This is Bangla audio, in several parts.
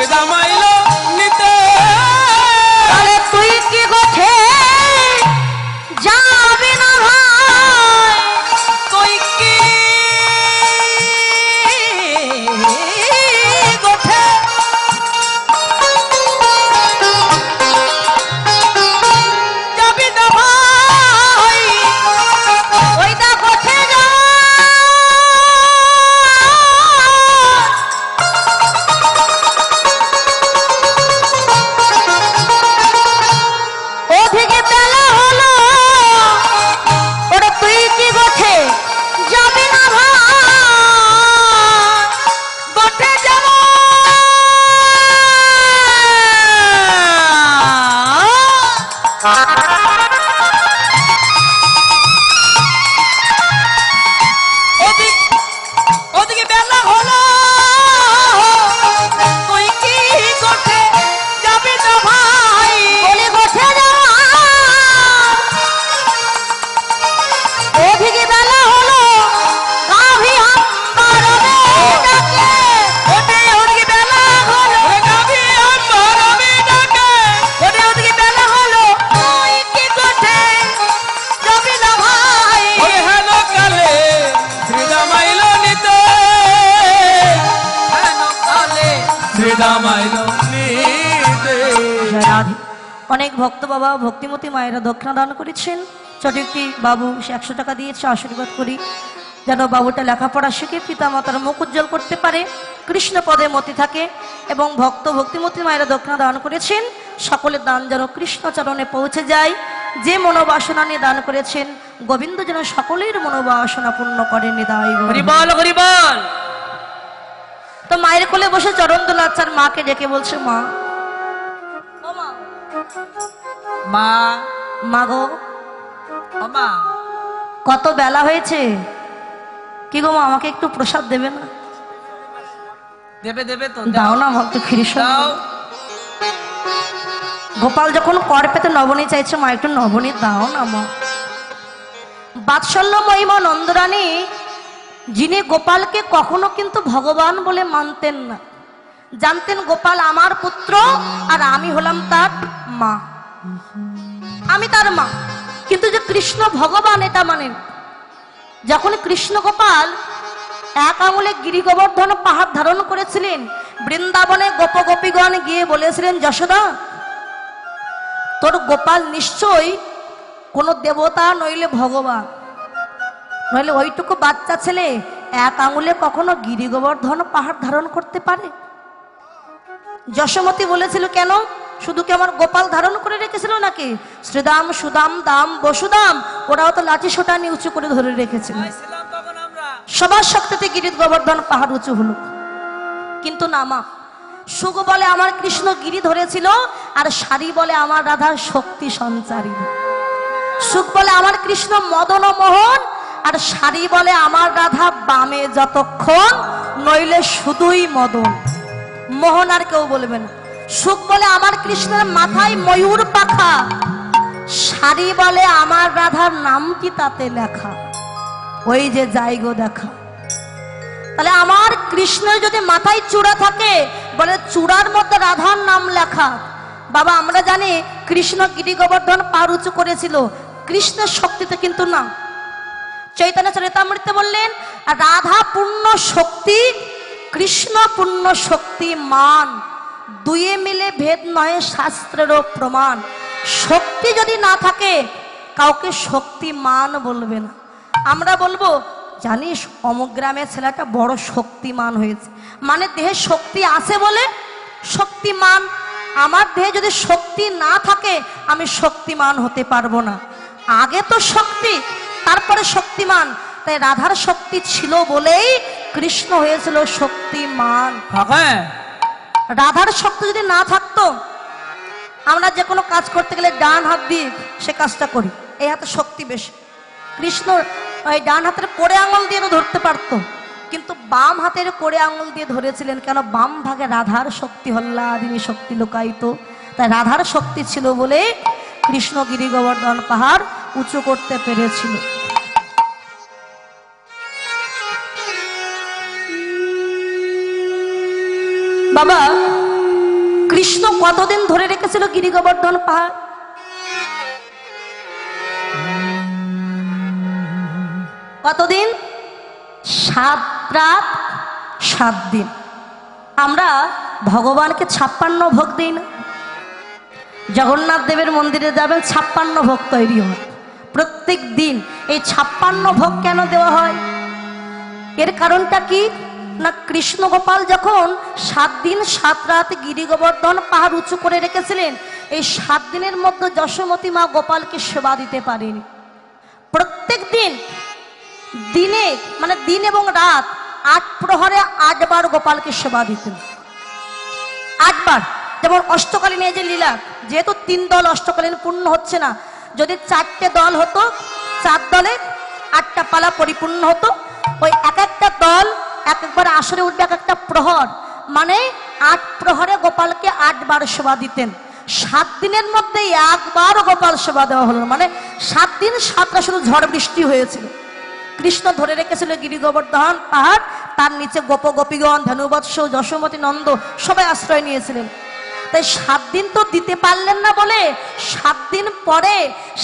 শ্রীদামাইল অনেক ভক্ত বাবা ভক্তিমতী মায়েরা দক্ষিণা দান করেছেন। ছোট একটি বাবু সে একশো টাকা দিয়েছে আশীর্বাদ করি। যেন বাবুটা লেখাপড়া শিখে পিতা মাতার মুখ উজ্জ্বল করতে পারে। কৃষ্ণ পদে মতি থাকে এবং ভক্ত ভক্তিমতী মায়েরা দক্ষিণা দান করেছেন। সকলের দান যেন কৃষ্ণ চরণে পৌঁছে যায়। যে মনোবাসনা নিয়ে দান করেছেন গোবিন্দ যেন সকলের মনোবাসনা পূর্ণ করেন নিদায়। হরিবল হরিবল! তো মায়ের কোলে বসে চরণ দোলাচ্ছার মাকে ডেকে বলছে মা। ও মা। মা। গো। মা। কত বেলা হয়েছে। কি গো মা আমাকে একটু প্রসাদ দেবে না? দেবে দেবে তো দাও। না আমাকে খিরি দাও। গোপাল যখন কর পেতে নবনী চাইছে মা একটু নবনী দাও না মা। বাৎসল্য মহিমা নন্দরানী যিনি গোপালকে কখনো কিন্তু ভগবান বলে মানতেন না। জানতেন গোপাল আমার পুত্র আর আমি হলাম তার মা। আমি তার মা। কিন্তু যে কৃষ্ণ ভগবান এটা মানেন যখন কৃষ্ণ গোপাল এক আঙুলে গিরি গোবর্ধন পাহাড় ধারণ করেছিলেন, বৃন্দাবনে গোপ গোপীগণ গিয়ে বলেছিলেন, যশোদা, তোর গোপাল নিশ্চয়ই কোনো দেবতা নইলে ভগবান। নইলে ওইটুকু বাচ্চা ছেলে এক আঙুলে কখনো গিরি গোবর্ধন পাহাড় ধারণ করতে পারে? যশোমতী বলেছিল কেন? শুধু কি আমার গোপাল ধারণ করে রেখেছিল নাকি? শ্রীদাম সুদাম দাম বসুদাম ওরাও তো লাঠি সোটা নিয়ে উঁচু করে ধরে রেখেছিল। সবার শক্তিতে গিরিত গোবর্ধন পাহাড় উঁচু হলো। কিন্তু না মা সুগ বলে আমার কৃষ্ণ গিরি ধরেছিল আর শাড়ি বলে আমার রাধার শক্তি সঞ্চারী সুখ বলে আমার কৃষ্ণ মদন মোহন আর শাড়ি বলে আমার রাধা বামে যতক্ষণ, নইলে শুধুই মদন। মোহন আর কেউ বলবে না। সুখ বলে আমার কৃষ্ণের মাথায় ময়ূর পাখা। শাড়ি বলে আমার রাধার নাম কি তাতে লেখা? ওই যে যাইগো দেখা। তাহলে আমার কৃষ্ণের যদি মাথায় চূড়া থাকে, বলে চূড়ার মধ্যে রাধার নাম লেখা। বাবা, আমরা জানি কৃষ্ণ গিরি গোবর্ধন পার উঁচু করেছিল। কৃষ্ণের শক্তিতে কিন্তু না। চৈতন্য চরিতামৃতে বললেন, রাধা পূর্ণ শক্তি, কৃষ্ণ পূর্ণ শক্তি মান। দুয়ে মিলে ভেদ নয় শাস্ত্রেরও প্রমাণ। শক্তি যদি না থাকে, কাউকে শক্তিমান বলবে না। আমরা বলব, জানিস অমুক গ্রামের ছেলেটা বড় শক্তিমান হয়েছে। মানে দেহে শক্তি আছে বলে শক্তিমান। আমার দেহে যদি শক্তি না থাকে, আমি শক্তিমান হতে পারব না। আগে তো শক্তি তারপরে শক্তিমান। তাই রাধার শক্তি ছিল বলেই কৃষ্ণ হয়েছিল শক্তিমান। রাধার শক্তি যদি না থাকতো আমরা যে কোনো কাজ করতে গেলে ডান হাত দিয়ে সে কাজটা করি। এই হাতে শক্তি বেশি। কৃষ্ণ ওই ডান হাতের কোড়ে আঙুল দিয়ে ধরতে পারতো। কিন্তু বাম হাতের কোড়ে আঙুল দিয়ে ধরেছিলেন কেন? বাম ভাগে রাধার শক্তি হল্লাদিনী শক্তি লুকাইতো তাই রাধার শক্তি ছিল বলে কৃষ্ণ গিরি গোবর্ধন পাহাড় উঁচু করতে পেরেছিল। বাবা, কৃষ্ণ কতদিন ধরে রেখেছিল গিরি গোবর্ধন পাহাড়? কতদিন? সাত রাত, সাত দিন। আমরা ভগবানকে ছাপ্পান্ন ভোগ দিই না। জগন্নাথ দেবের মন্দিরে যাবেন, ছাপ্পান্ন ভোগ তৈরি হয়। প্রত্যেক দিন এই ছাপ্পান্ন ভোগ কেন দেওয়া হয়? এর কারণটা কি? না, কৃষ্ণ গোপাল যখন সাত দিন, সাত রাত গিরি গোবর্ধন পাহাড় উঁচু করে রেখেছিলেন, এই সাত দিনের মধ্যে যশোমতী মা গোপালকে সেবা দিতে পারেনি। প্রত্যেক দিন, দিনে মানে দিন এবং রাত, আট প্রহরে আটবার গোপালকে সেবা দিতেন। আটবার। যেমন অষ্টকালীন এই যে লীলা, যেহেতু তিন দল অষ্টকালীন পূর্ণ হচ্ছে না, যদি চারটে দল হতো, চার দলে আটটা পালা পরিপূর্ণ হতো, ওই এক একটা দল এক একবার আসরে উঠবে এক একটা প্রহর। মানে আট প্রহরে গোপালকে আটবার সেবা দিতেন। সাত দিনের মধ্যে একবার গোপাল সেবা দেওয়া হলো। মানে সাত দিন সাতটা শুধু ঝড় বৃষ্টি হয়েছিল। কৃষ্ণ ধরে রেখেছিল গিরি গোবর্ধন পাহাড়, তার নিচে গোপ গোপীগণ ধনুবৎস, যশোমতী নন্দ সবাই আশ্রয় নিয়েছিলেন। তাই সাত দিন তো দিতে পারলেন না বলে সাত দিন পরে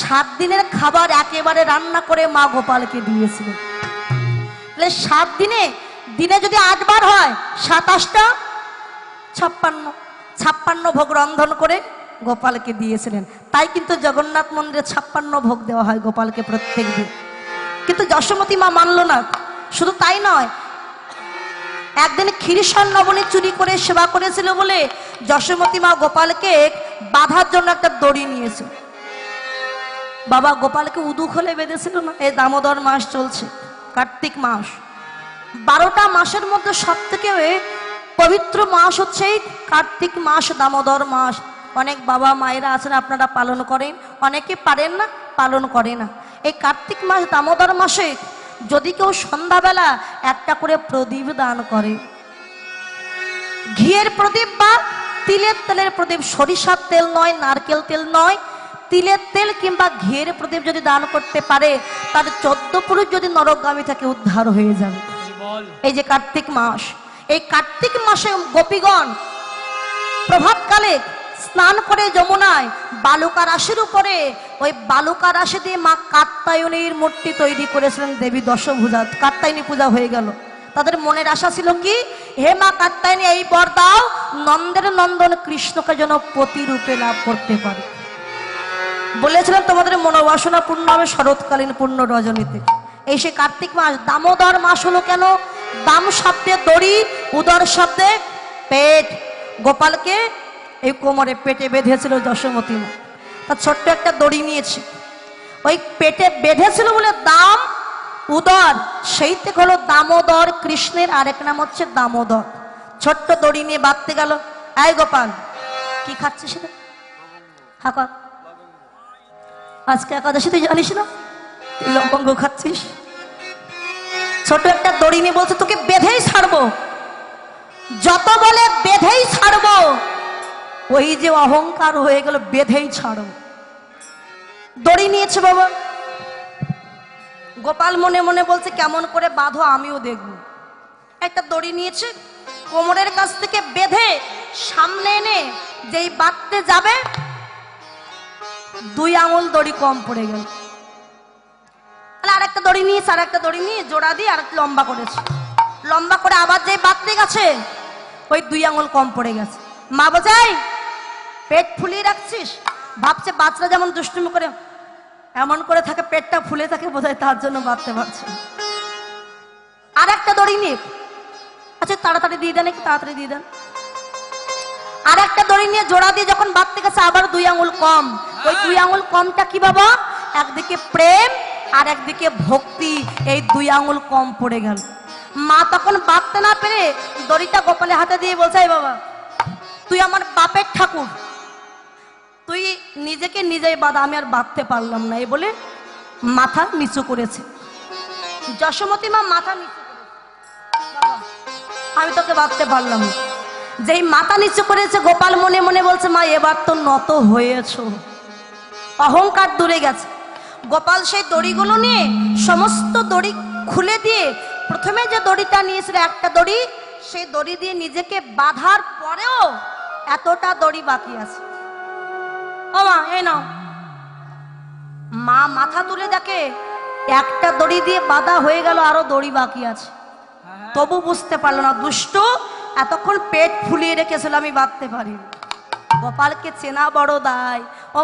সাত দিনের খাবার একেবারে রান্না করে মা গোপালকে দিয়েছিলেন। সাত দিনে দিনে যদি আটবার হয়, সাতাশটা, ছাপ্পান্ন ছাপ্পান্ন ভোগ রন্ধন করে গোপালকে দিয়েছিলেন। তাই কিন্তু জগন্নাথ মন্দিরে ছাপ্পান্ন ভোগ দেওয়া হয় গোপালকে প্রত্যেক দিন। কিন্তু যশোমতী মা মানল না, শুধু তাই নয়, একদিন ক্ষীরসার নবনী চুরি করে সেবা করেছিল বলে যশোমতী মা গোপালকে বাঁধার জন্য একটা দড়ি নিয়েছিল বাবা গোপালকে উদু খোলে বেঁধেছিল না, এই দামোদর মাস চলছে, কার্তিক মাস। বারোটা মাসের মধ্যে সব থেকে পবিত্র মাস হচ্ছে কার্তিক মাস, দামোদর মাস। অনেক বাবা মায়েরা আছেন, আপনারা পালন করেন। অনেকে পারেন না, পালন করে না। এই কার্তিক মাস, দামোদর মাসে যদি কেউ সন্ধ্যাবেলা একটা করে প্রদীপ দান করে। ঘিয়ের প্রদীপ বা তিলের তেলের প্রদীপ, সরিষার তেল নয়, নারকেল তেল নয়, তিলের তেল কিংবা ঘিয়ের প্রদীপ যদি দান করতে পারে, তার চোদ্দ পুরুষ যদি নরকগামী থাকে, উদ্ধার হয়ে যাবে। এই যে কার্তিক মাস, এই কার্তিক মাসে গোপীগণ প্রভাতকালে স্নান করে যমুনায় বালুকা রাশির উপরে, ওই বালুকা রাশি দিয়ে মা কাত্তায়নীর মূর্তি তৈরি করেছিলেন দেবী দশভূজা, কাত্তায়নী পূজা হয়ে গেল। তাদের মনের আশা ছিল কি? হে মা কাত্তায়নী, এই বর দাও, নন্দের নন্দন কৃষ্ণকে যেন প্রতিরূপে লাভ করতে পারে। বলেছিলেন, তোমাদের মনোবাসনা পূর্ণ হবে শরৎকালীন পূর্ণ রজনীতে। এই সে কার্তিক মাস, দামোদর মাস হলো কেন? দাম শব্দে দড়ি, উদর শব্দে পেট। গোপালকে এই কোমরে পেটে বেঁধেছিল যশোমতী মা। তার ছোট্ট একটা দড়ি নিয়েছে। ওই পেটে বেঁধেছিল বলে দাম উদর, সেই থেকে হলো দামোদর কৃষ্ণের আরেক নাম হচ্ছে দামোদর। ছোট্ট দড়ি নিয়ে বাঁধতে গেল। এই গোপাল, কি খাচ্ছিস সেটা হাকা আজকে একাদশী তুই জানিস না? তুই খাচ্ছিস? ছোট একটা দড়ি নিয়ে বলছে, তোকে বেঁধেই ছাড়বো। যত বলে বেঁধেই ছাড়বো, ওই যে অহংকার হয়ে গেল, বেঁধেই ছাড়বো দড়ি নিয়েছে বাবা। গোপাল মনে মনে বলছে, কেমন করে বাঁধো আমিও দেখব। একটা দড়ি নিয়েছে, কোমরের কাছ থেকে বেঁধে সামনে এনে যেই বাঁধতে যাবে, দুই আঙুল দড়ি কম পড়ে গেল। দড়ি নিয়েছে আর একটা দড়ি নিয়ে জোড়া দিয়ে আর একটু লম্বা করেছে। লম্বা করে আবার যে বাঁধতে গেছে, ওই দুই আঙুল কম পড়ে গেছে। মা বোঝাই, পেট ফুলিয়ে রাখছিস? ভাবছে বাচ্চা যেমন দুষ্টুমি করে, এমন করে থাকে, পেটটা ফুলে থাকে বোধহয় তার জন্য বাঁধতে পারছে আর একটা দড়ি নিয়ে। আচ্ছা তাড়াতাড়ি দিয়ে দেন, একটু তাড়াতাড়ি দিয়ে দেন। আর একটা দড়ি নিয়ে জোড়া দিয়ে যখন বাঁধতে গেছে, আবার দুই আঙুল কম। ওই দুই আঙুল কমটা কি বাবা একদিকে প্রেম আর একদিকে ভক্তি, এই দুই আঙুল কম পড়ে গেল। মা তখন বাঁধতে না পেরে দড়িটা গোপালের হাতে দিয়ে বলছে, "এই বাবা, তুই আমার বাপের ঠাকুর। তুই নিজেকে নিজেই বাঁধা, আমি আর বাঁধতে পারলাম না। এই বলে মাথা নিচু করেছে। যশোমতী মা মাথা নিচু আমি তোকে বাঁধতে পারলাম না। যেই মাথা নিচু করেছে, গোপাল মনে মনে বলছে, মা, এবার তো নত হয়েছ। অহংকার দূরে গেছে। গোপাল সেই দড়িগুলো নিয়ে সমস্ত দড়ি খুলে দিয়ে প্রথমে যে দড়িটা নিয়েছিল, একটা দড়ি, সেই দড়ি দিয়ে নিজেকে বাঁধার পরেও এতটা দড়ি বাকি আছে। ও মা, এই নাও। মা মাথা তুলে দেখে, একটা দড়ি দিয়ে বাঁধা হয়ে গেল, আরও দড়ি বাকি আছে। তবু বুঝতে পারল না, দুষ্ট, এতক্ষণ পেট ফুলিয়ে রেখেছিল, আমি বাঁধতে পারি গোপালকে চেনা বড় দায়। ও